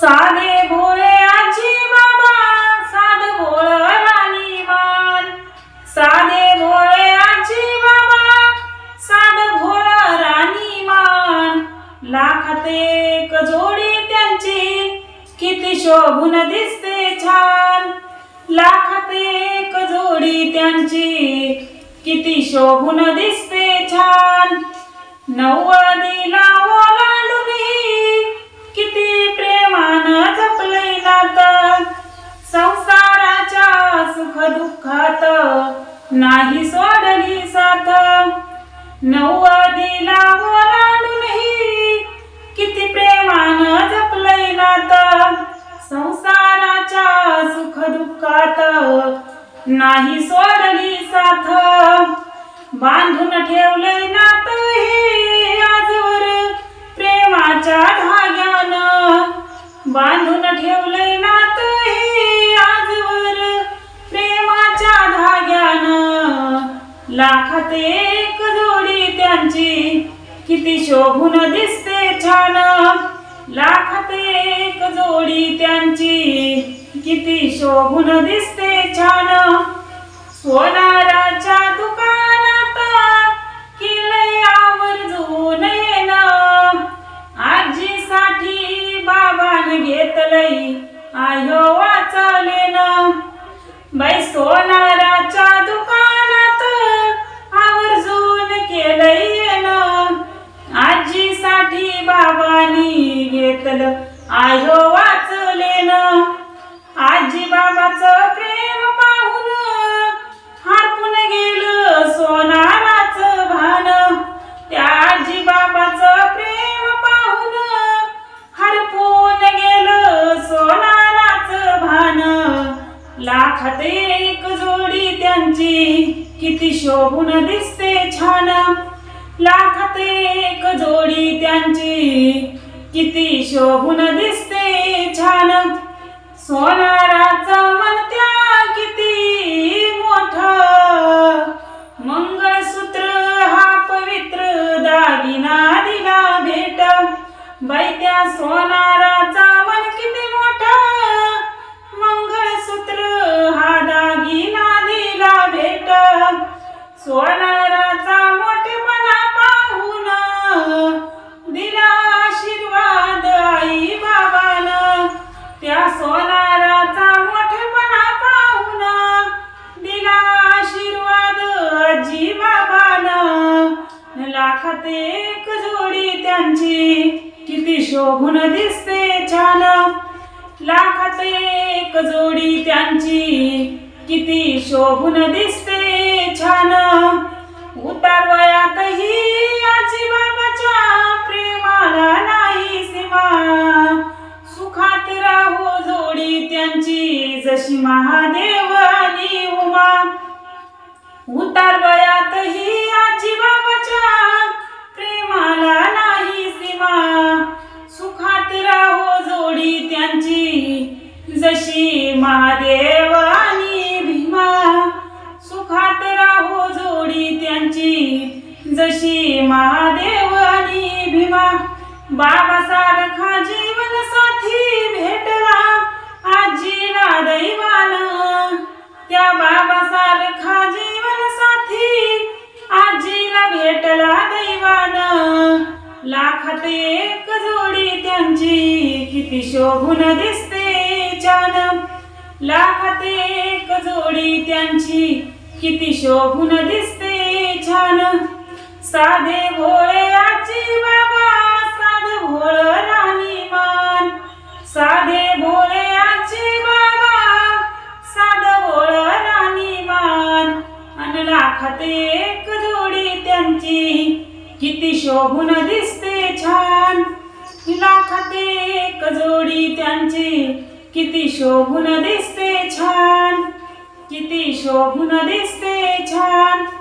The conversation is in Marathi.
साधे भोळे आजी बाबा साध भोळ राणी मान साधे भोळे आजी बाबा साध भोळ राणी मान लाखात एक जोडी त्यांची किती शोभून दिसते छान. लाखात एक जोडी त्यांची किती शोभून दिसते छान. नव्वदीला नाही सोडली साथ. नव्वदीला ओलांडूनही हो किती प्रेमानं जपलय नात. संसाराच्या सुख दुःखात नाही सोडली साथ. बांधून ठेवलंय नातं हे. लाखात एक जोडी त्यांची. किती शोभून दिसते छान. लाखात एक जोडी त्यांची. किती शोभून दिसते छान. सोनाराच्या दुकान आजीसाठी बाबांनी घेतलं. आयो वाचलेनं. आजी बाबाचं प्रेम पाहून हरपून गेलं सोनाराचं भान. त्या आजी बाबाचं प्रेम पाहून हरपून गेलं सोनाराच भान. लाखात एक जोडी त्यांची किती शोभून दिसते छान. लाखात एक जोडी त्यांची. किती शोभून दिसते छान. सोनाराचं म्हणत्या किती मोठ. मंगळसूत्र हा पवित्र दागिना दिला भेट. बैत्या त्या सोनाराचा लाखात एक जोडी त्यांची. किती शोभून दिसते छान लाखात एक जोडी त्यांची. किती शोभून दिसते छान उतारवयातही आजी बाबाच्या प्रेमाला नाही सीमा. सुखात राहो जोडी त्यांची जशी महादेव आणि उमा. उतारवयातही आजी बाबा प्रेमाला नाही सीमा सुखात राहो जोडी त्यांची जशी महादेव आणि भीमा. सुखात राहो जोडी त्यांची जशी महादेव आणि भीमा. बाबा सारखा भेटला दैवान. लाखात एक जोडी त्यांची किती शोभून दिसते छान. लाखात एक जोडी त्यांची किती शोभून दिसते छान. साधे भोळे आजी बाबा साध भोळ राणी मान. साधे भोळे आजी बाबा साध भोळ राणी मान. अन लाखात एक किती शोभून दिसते छान. लाखाते एक जोडी त्यांची. किती शोभून दिसते छान. किती शोभून दिसते छान.